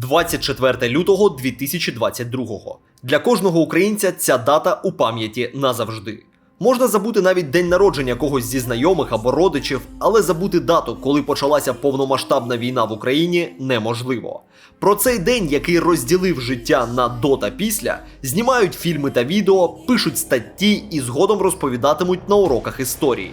24 лютого 2022. Для кожного українця ця дата у пам'яті назавжди. Можна забути навіть день народження когось зі знайомих або родичів, але забути дату, коли почалася повномасштабна війна в Україні, неможливо. Про цей день, який розділив життя на до та після, знімають фільми та відео, пишуть статті і згодом розповідатимуть на уроках історії.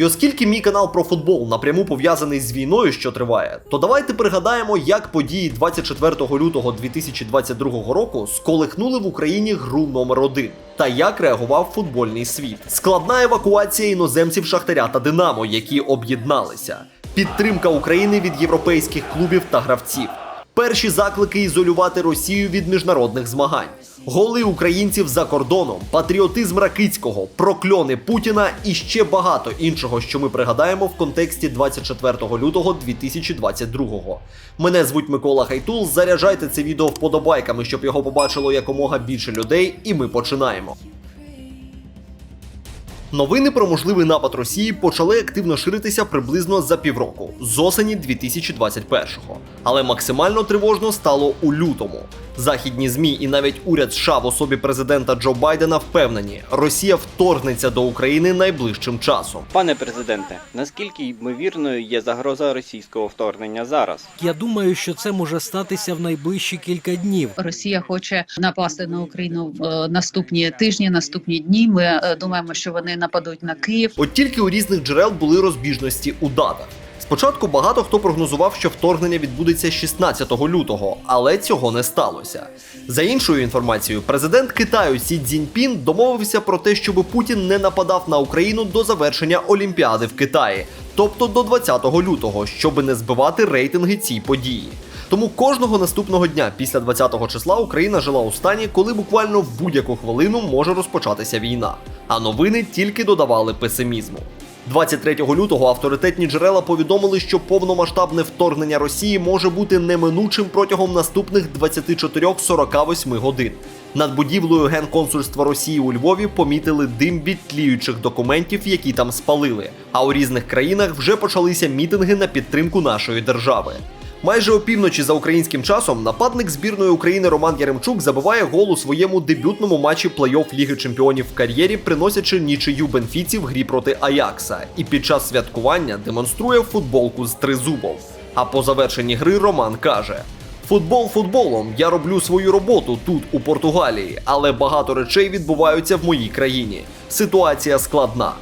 І оскільки мій канал про футбол напряму пов'язаний з війною, що триває, то давайте пригадаємо, як події 24 лютого 2022 року сколихнули в Україні гру номер 1 та як реагував футбольний світ. Складна евакуація іноземців Шахтаря та Динамо, які об'єдналися, підтримка України від європейських клубів та гравців. Перші заклики ізолювати Росію від міжнародних змагань, голи українців за кордоном, патріотизм Ракицького, прокльони Путіна і ще багато іншого, що ми пригадаємо в контексті 24 лютого 2022. Мене звуть Микола Хайтул. Заряджайте це відео вподобайками, щоб його побачило якомога більше людей, і ми починаємо. Новини про можливий напад Росії почали активно ширитися приблизно за півроку з осені 2021-го. Але максимально тривожно стало у лютому. Західні змі і навіть уряд США в особі президента Джо Байдена впевнені, Росія вторгнеться до України найближчим часом. Пане президенте, наскільки ймовірною є загроза російського вторгнення зараз? Я думаю, що це може статися в найближчі кілька днів. Росія хоче напасти на Україну в е, наступні тижні, наступні дні. Ми е, думаємо, що вони нападуть на Київ. От тільки у різних джерел були розбіжності у датах. Спочатку багато хто прогнозував, що вторгнення відбудеться 16 лютого, але цього не сталося. За іншою інформацією, президент Китаю Сі Цзіньпін домовився про те, щоб Путін не нападав на Україну до завершення Олімпіади в Китаї, тобто до 20 лютого, щоб не збивати рейтинги цій події. Тому кожного наступного дня після 20-го числа Україна жила у стані, коли буквально в будь-яку хвилину може розпочатися війна. А новини тільки додавали песимізму. 23 лютого авторитетні джерела повідомили, що повномасштабне вторгнення Росії може бути неминучим протягом наступних 24-48 годин. Над будівлею генконсульства Росії у Львові помітили дим від тліючих документів, які там спалили. А у різних країнах вже почалися мітинги на підтримку нашої держави. Майже опівночі за українським часом нападник збірної України Роман Яремчук забиває гол у своєму дебютному матчі плей-офф Ліги Чемпіонів в кар'єрі, приносячи нічию Бенфіці в грі проти Аякса, і під час святкування демонструє футболку з тризубов. А по завершенні гри Роман каже: Футбол футболом, я роблю свою роботу тут, у Португалії, але багато речей відбуваються в моїй країні. Ситуація складна.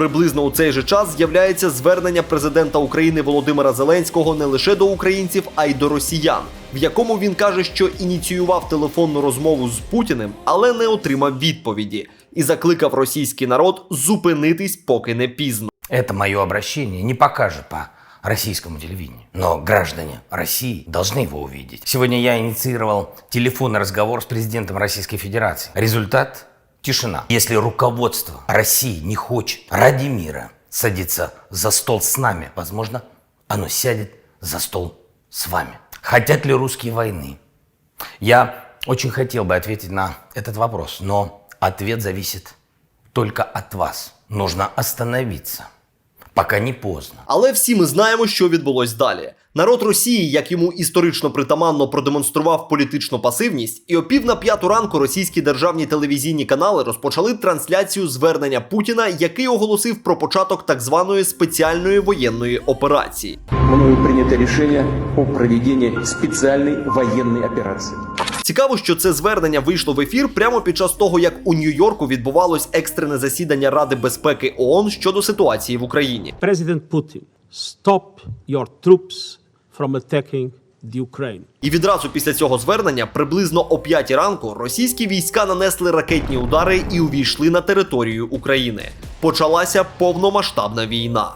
Приблизно у цей же час з'являється звернення президента України Володимира Зеленського не лише до українців, а й до росіян, в якому він каже, що ініціював телефонну розмову з Путіним, але не отримав відповіді, і закликав російський народ зупинитись, поки не пізно. Это мое обращение не покажет по российскому телевидению. Но граждане России должны его увидеть. Сегодня я инициировал телефонный разговор с президентом Российской Федерации. Результат – тишина. Если руководство России не хочет ради мира садиться за стол с нами, возможно, оно сядет за стол с вами. Хотят ли русские войны? Я очень хотел бы ответить на этот вопрос, но ответ зависит только от вас. Нужно остановиться, пока не поздно. Але всі ми знаємо, що відбулось далі. Народ Росії, як йому історично притаманно продемонстрував політичну пасивність, і о пів на п'яту ранку російські державні телевізійні канали розпочали трансляцію звернення Путіна, який оголосив про початок так званої спеціальної воєнної операції. мною принято решение о проведении специальной военной операции. Цікаво, що це звернення вийшло в ефір прямо під час того, як у Нью-Йорку відбувалось екстрене засідання Ради безпеки ООН щодо ситуації в Україні. President Putin, stop your troops from attacking the Ukraine. І відразу після цього звернення, приблизно о 5 ранку, російські війська нанесли ракетні удари і увійшли на територію України. Почалася повномасштабна війна.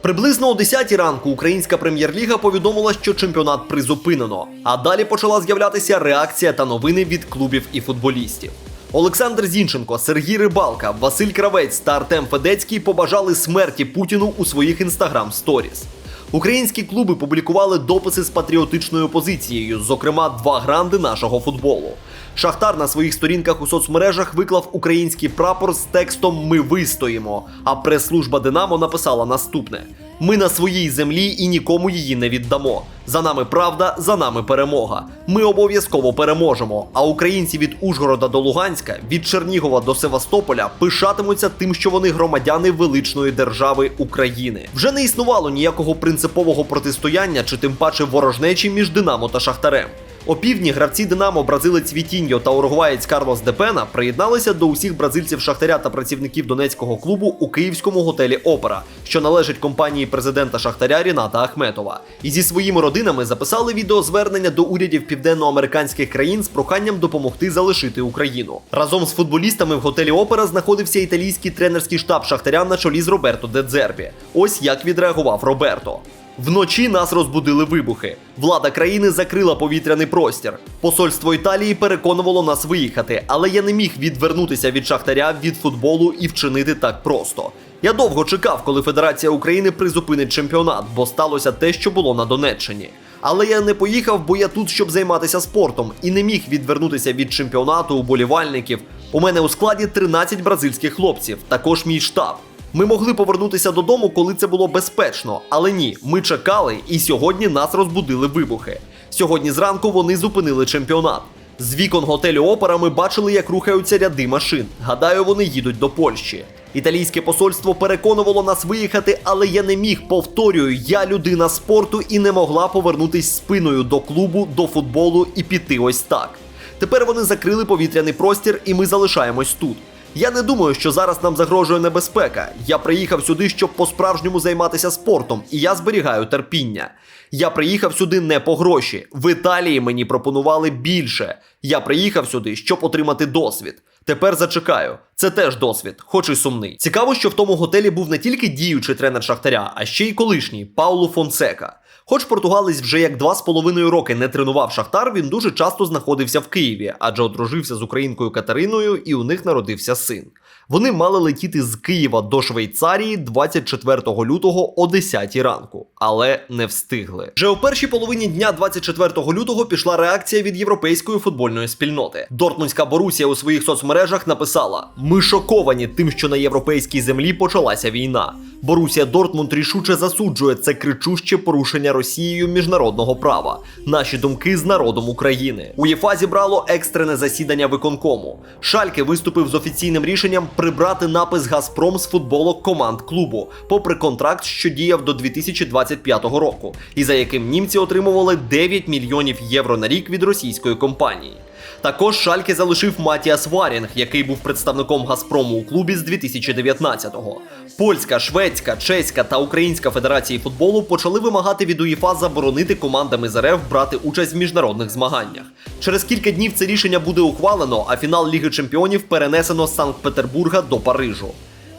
Приблизно о 10 ранку українська прем'єр-ліга повідомила, що чемпіонат призупинено. А далі почала з'являтися реакція та новини від клубів і футболістів. Олександр Зінченко, Сергій Рибалка, Василь Кравець та Артем Федецький побажали смерті Путіну у своїх інстаграм сторіс. Українські клуби публікували дописи з патріотичною позицією, зокрема, два гранди нашого футболу. Шахтар на своїх сторінках у соцмережах виклав український прапор з текстом Ми вистоїмо. А прес-служба Динамо написала наступне: Ми на своїй землі і нікому її не віддамо. За нами правда, за нами перемога. Ми обов'язково переможемо. А українці від Ужгорода до Луганська, від Чернігова до Севастополя пишатимуться тим, що вони громадяни величної держави України. Вже не існувало ніякого принципового протистояння чи тим паче ворожнечі між Динамо та Шахтарем. О півдні гравці Динамо, бразилець Вітіньо та уругваєць Карлос Депена приєдналися до усіх бразильців Шахтаря та працівників донецького клубу у київському готелі Опера, що належить компанії президента Шахтаря Ріната Ахметова. І зі своїми родинами записали відеозвернення до урядів південноамериканських країн з проханням допомогти залишити Україну. Разом з футболістами в готелі Опера знаходився італійський тренерський штаб Шахтаря на чолі з Роберто Дедзербі. Ось як відреагував Роберто. Вночі нас розбудили вибухи. Влада країни закрила повітряний простір. Посольство Італії переконувало нас виїхати, але я не міг відвернутися від шахтаря, від футболу і вчинити так просто. Я довго чекав, коли Федерація України призупинить чемпіонат, бо сталося те, що було на Донеччині. Але я не поїхав, бо я тут, щоб займатися спортом, і не міг відвернутися від чемпіонату уболівальників. У мене у складі 13 бразильських хлопців, також мій штаб. Ми могли повернутися додому, коли це було безпечно, але ні, ми чекали, і сьогодні нас розбудили вибухи. Сьогодні зранку вони зупинили чемпіонат. З вікон готелю Опера ми бачили, як рухаються ряди машин. Гадаю, вони їдуть до Польщі. Італійське посольство переконувало нас виїхати, але я не міг. Повторюю, я людина спорту і не могла повернутись спиною до клубу, до футболу і піти ось так. Тепер вони закрили повітряний простір, і ми залишаємось тут. Я не думаю, що зараз нам загрожує небезпека. Я приїхав сюди, щоб по-справжньому займатися спортом, і я зберігаю терпіння. Я приїхав сюди не по гроші. В Італії мені пропонували більше. Я приїхав сюди, щоб отримати досвід. Тепер зачекаю. Це теж досвід, хоч і сумний. Цікаво, що в тому готелі був не тільки діючий тренер Шахтаря, а ще й колишній Пауло Фонсека. Хоч португалець вже як два з половиною роки не тренував Шахтар, він дуже часто знаходився в Києві, адже одружився з українкою Катериною, і у них народився син. Вони мали летіти з Києва до Швейцарії 24 лютого о 10 ранку, але не встигли. Вже у першій половині дня 24 лютого пішла реакція від європейської футбольної спільноти. Дортмундська Борусія у своїх соцмережах написала: Ми шоковані тим, що на європейській землі почалася війна. Борусія Дортмунд рішуче засуджує це кричуще порушення Росією міжнародного права. Наші думки з народом України. УЄФА зібрало екстрене засідання виконкому. Шальке виступив з офіційним рішенням прибрати напис Газпром з футболок команд клубу, попри контракт, що діяв до 2025 року, і за яким німці отримували 9 мільйонів євро на рік від російської компанії. Також шальки залишив Матіас Варінг, який був представником Газпрому у клубі з 2019-го. Польська, шведська, чеська та українська федерації футболу почали вимагати від УЄФА заборонити командам із РФ брати участь в міжнародних змаганнях. Через кілька днів це рішення буде ухвалено, а фінал Ліги Чемпіонів перенесено з Санкт-Петербурга до Парижу.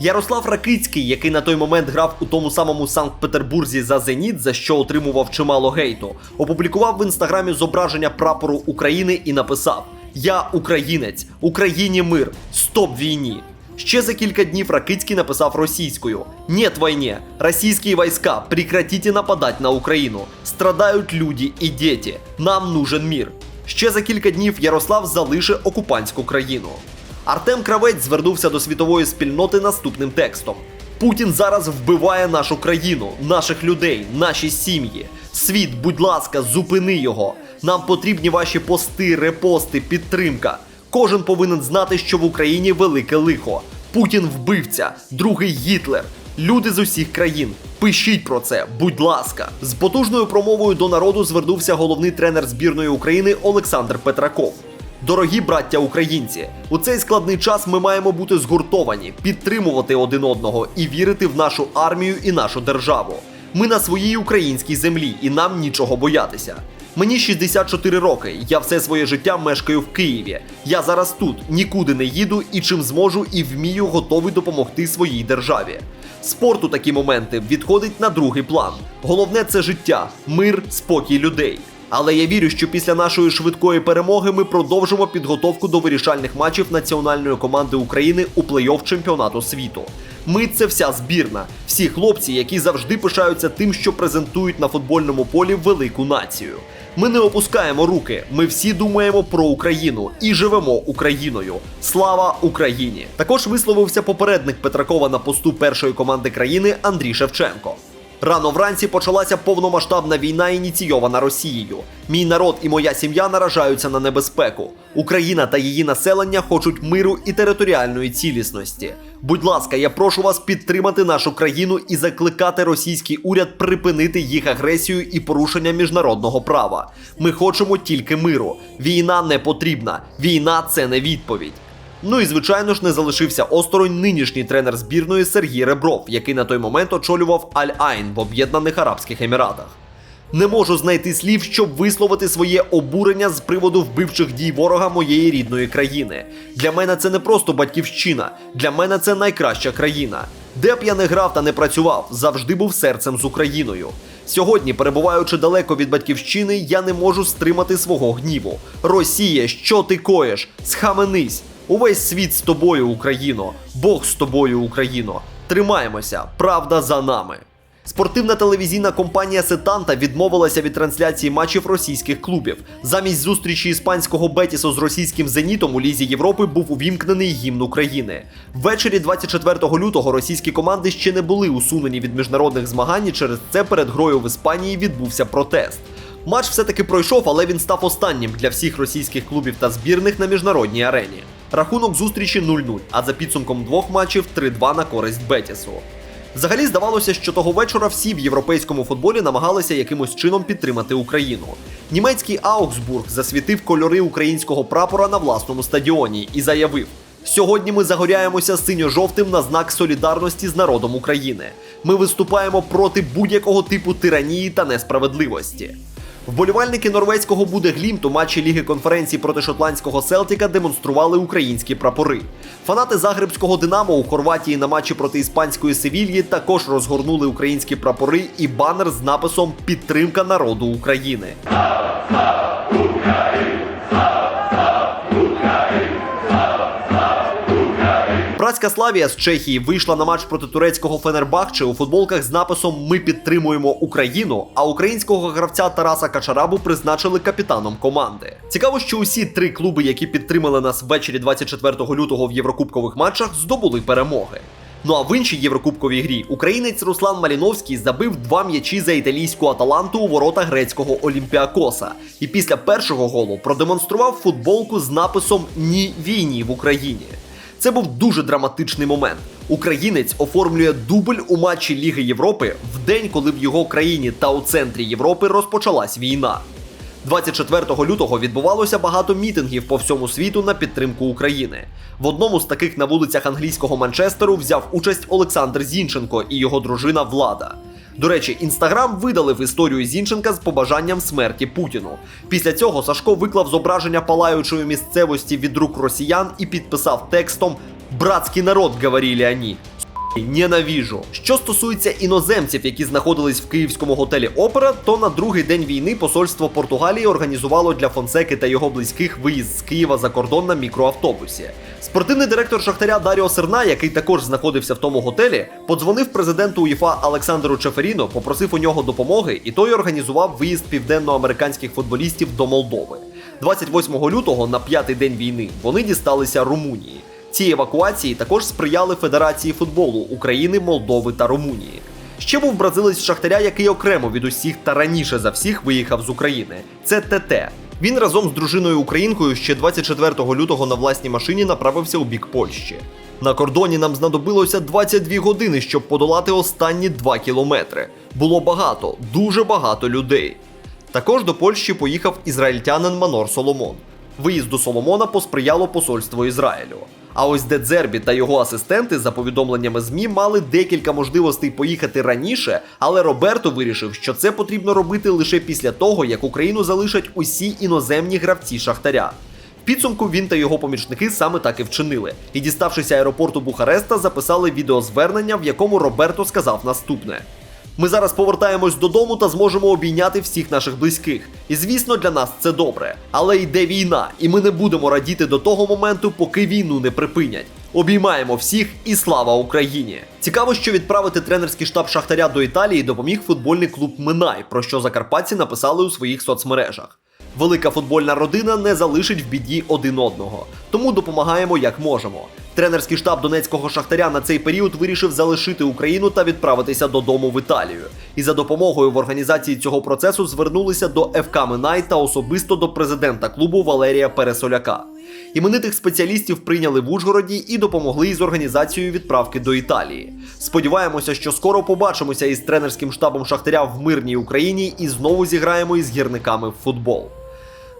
Ярослав Ракицький, який на той момент грав у тому самому Санкт-Петербурзі за Зеніт, за що отримував чимало гейту, опублікував в інстаграмі зображення прапору України і написав: Я українець, Україні мир, стоп війні. Ще за кілька днів Ракицький написав російською: Нет войне, російські війська, прекратите нападать на Україну. Страдають люди і діти. Нам нужен мир. Ще за кілька днів Ярослав залише окупантську країну. Артем Кравець звернувся до світової спільноти наступним текстом: Путін зараз вбиває нашу країну, наших людей, наші сім'ї. Світ, будь ласка, зупини його. Нам потрібні ваші пости, репости, підтримка. Кожен повинен знати, що в Україні велике лихо. Путін вбивця, другий Гітлер. Люди з усіх країн. Пишіть про це, будь ласка. З потужною промовою до народу звернувся головний тренер збірної України Олександр Петраков. Дорогі браття українці, у цей складний час ми маємо бути згуртовані, підтримувати один одного і вірити в нашу армію і нашу державу. Ми на своїй українській землі і нам нічого боятися. Мені 64 роки. Я все своє життя мешкаю в Києві. Я зараз тут, нікуди не їду і чим зможу і вмію готовий допомогти своїй державі. Спорт у такі моменти відходить на другий план. Головне це життя, мир, спокій людей. Але я вірю, що після нашої швидкої перемоги ми продовжимо підготовку до вирішальних матчів національної команди України у плей-офф чемпіонату світу. Ми це вся збірна, всі хлопці, які завжди пишаються тим, що презентують на футбольному полі велику націю. Ми не опускаємо руки. Ми всі думаємо про Україну і живемо Україною. Слава Україні! Також висловився попередник Петракова на посту першої команди країни Андрій Шевченко. Рано вранці почалася повномасштабна війна, ініційована Росією. Мій народ і моя сім'я наражаються на небезпеку. Україна та її населення хочуть миру і територіальної цілісності. Будь ласка, я прошу вас підтримати нашу країну і закликати російський уряд припинити їх агресію і порушення міжнародного права. Ми хочемо тільки миру. Війна не потрібна. Війна це не відповідь. Ну і звичайно ж не залишився осторонь нинішній тренер збірної Сергій Ребров, який на той момент очолював Аль-Айн в Об'єднаних Арабських Еміратах. Не можу знайти слів, щоб висловити своє обурення з приводу вбивчих дій ворога моєї рідної країни. Для мене це не просто батьківщина, для мене це найкраща країна. Де б я не грав та не працював, завжди був серцем з Україною. Сьогодні, перебуваючи далеко від батьківщини, я не можу стримати свого гніву. Росія, що ти коїш? Схаменись! Увесь світ з тобою, Україно! Бог з тобою, Україно! Тримаємося! Правда за нами! Спортивна телевізійна компанія Сетанта відмовилася від трансляції матчів російських клубів. Замість зустрічі іспанського Бетісу з російським зенітом у Лізі Європи був увімкнений гімн України. Ввечері 24 лютого російські команди ще не були усунені від міжнародних змагань. і Через це перед грою в Іспанії відбувся протест. Матч все-таки пройшов, але він став останнім для всіх російських клубів та збірних на міжнародній арені. Рахунок зустрічі 0-0, а за підсумком двох матчів 3-2 на користь Бетісу. Взагалі здавалося, що того вечора всі в європейському футболі намагалися якимось чином підтримати Україну. Німецький Аугсбург засвітив кольори українського прапора на власному стадіоні і заявив: Сьогодні ми загоряємося синьо-жовтим на знак солідарності з народом України. Ми виступаємо проти будь-якого типу тиранії та несправедливості. Вболівальники норвезького Будеглімт у матчі Ліги конференції проти шотландського Селтіка демонстрували українські прапори. Фанати загребського Динамо у Хорватії на матчі проти іспанської Севільї також розгорнули українські прапори і банер з написом Підтримка народу України. Братська Славія з Чехії вийшла на матч проти турецького Фенербахче у футболках з написом Ми підтримуємо Україну. А українського гравця Тараса Качарабу призначили капітаном команди. Цікаво, що усі три клуби, які підтримали нас ввечері 24 лютого в єврокубкових матчах, здобули перемоги. Ну а в іншій єврокубковій грі українець Руслан Маліновський забив два м'ячі за італійську Аталанту у ворота грецького Олімпіакоса. І після першого голу продемонстрував футболку з написом Ні війні в Україні. Це був дуже драматичний момент. Українець оформлює дубль у матчі Ліги Європи в день, коли в його країні та у центрі Європи розпочалась війна. 24 лютого відбувалося багато мітингів по всьому світу на підтримку України. В одному з таких на вулицях англійського Манчестеру взяв участь Олександр Зінченко і його дружина Влада. До речі, інстаграм видалив історію Зінченка з побажанням смерті Путіну. Після цього Сашко виклав зображення палаючої місцевості від рук росіян і підписав текстом Братський народ, говорили они. Ненавіжу. Що стосується іноземців, які знаходились в київському готелі Опера, то на другий день війни посольство Португалії організувало для Фонсеки та його близьких виїзд з Києва за кордон на мікроавтобусі. Спортивний директор Шахтаря Даріо Серна, який також знаходився в тому готелі, подзвонив президенту УЄФА Олександру Чеферіно, попросив у нього допомоги, і той організував виїзд південноамериканських футболістів до Молдови. 28 лютого, на п'ятий день війни, вони дісталися Румунії. Цій евакуації також сприяли Федерації футболу України, Молдови та Румунії. Ще був бразилець Шахтаря, який окремо від усіх та раніше за всіх виїхав з України. Це ТТ. Він разом з дружиною українкою ще 24 лютого на власній машині направився у бік Польщі. На кордоні нам знадобилося 22 години, щоб подолати останні 2 кілометри. Було багато, дуже багато людей. Також до Польщі поїхав ізраїльтянин Манор Соломон. Виїзду Соломона посприяло посольство Ізраїлю. А ось Дедзербі та його асистенти, за повідомленнями ЗМІ, мали декілька можливостей поїхати раніше, але Роберто вирішив, що це потрібно робити лише після того, як Україну залишать усі іноземні гравці Шахтаря. В підсумку він та його помічники саме так і вчинили. І, діставшись аеропорту Бухареста, записали відеозвернення, в якому Роберто сказав наступне. Ми зараз повертаємось додому та зможемо обійняти всіх наших близьких. І звісно, для нас це добре. Але йде війна, і ми не будемо радіти до того моменту, поки війну не припинять. Обіймаємо всіх і слава Україні! Цікаво, що відправити тренерський штаб Шахтаря до Італії допоміг футбольний клуб Минай, про що закарпатці написали у своїх соцмережах. Велика футбольна родина не залишить в біді один одного, тому допомагаємо як можемо. Тренерський штаб донецького шахтаря на цей період вирішив залишити Україну та відправитися додому в Італію. І за допомогою в організації цього процесу звернулися до ФК Минай та особисто до президента клубу Валерія Пересоляка. Іменитих спеціалістів прийняли в Ужгороді і допомогли із організацією відправки до Італії. Сподіваємося, що скоро побачимося із тренерським штабом Шахтаря в мирній Україні і знову зіграємо із гірниками в футбол.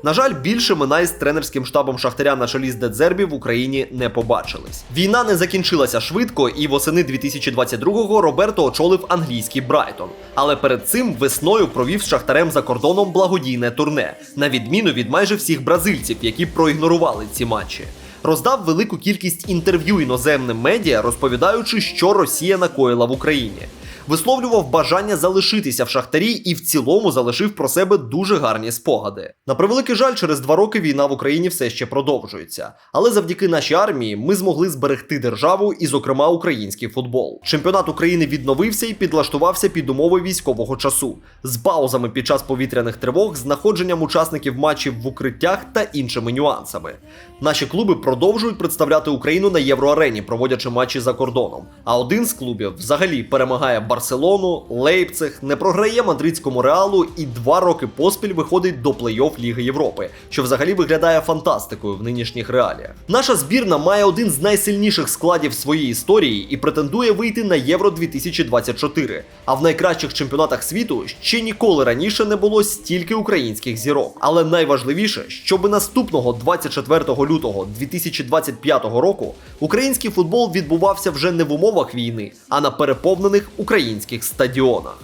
На жаль, більше Минай з тренерським штабом Шахтаря на чолі з Дедзербі в Україні не побачились. Війна не закінчилася швидко, і восени 2022-го Роберто очолив англійський Брайтон. Але перед цим весною провів з Шахтарем за кордоном благодійне турне, на відміну від майже всіх бразильців, які проігнорували ці матчі. Роздав велику кількість інтерв'ю іноземним медіа, розповідаючи, що Росія накоїла в Україні висловлював бажання залишитися в шахтарі і в цілому залишив про себе дуже гарні спогади. На превеликий жаль, через два роки війна в Україні все ще продовжується. Але завдяки нашій армії ми змогли зберегти державу і, зокрема, український футбол. Чемпіонат України відновився і підлаштувався під умови військового часу з паузами під час повітряних тривог, знаходженням учасників матчів в укриттях та іншими нюансами. Наші клуби продовжують представляти Україну на євроарені, проводячи матчі за кордоном. А один з клубів взагалі перемагає Барселону, Лейпциг, не програє мадридському реалу і два роки поспіль виходить до плей-офф Ліги Європи, що взагалі виглядає фантастикою в нинішніх реаліях. Наша збірна має один з найсильніших складів своєї історії і претендує вийти на Євро 2024. А в найкращих чемпіонатах світу ще ніколи раніше не було стільки українських зірок. Але найважливіше, щоб наступного 24 лютого 2025 року український футбол відбувався вже не в умовах війни, а на переповнених українських стадіонах.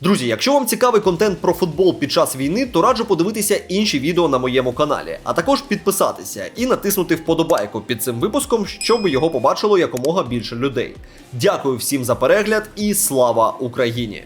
Друзі, якщо вам цікавий контент про футбол під час війни, то раджу подивитися інші відео на моєму каналі, а також підписатися і натиснути вподобайку під цим випуском, щоб його побачило якомога більше людей. Дякую всім за перегляд і слава Україні!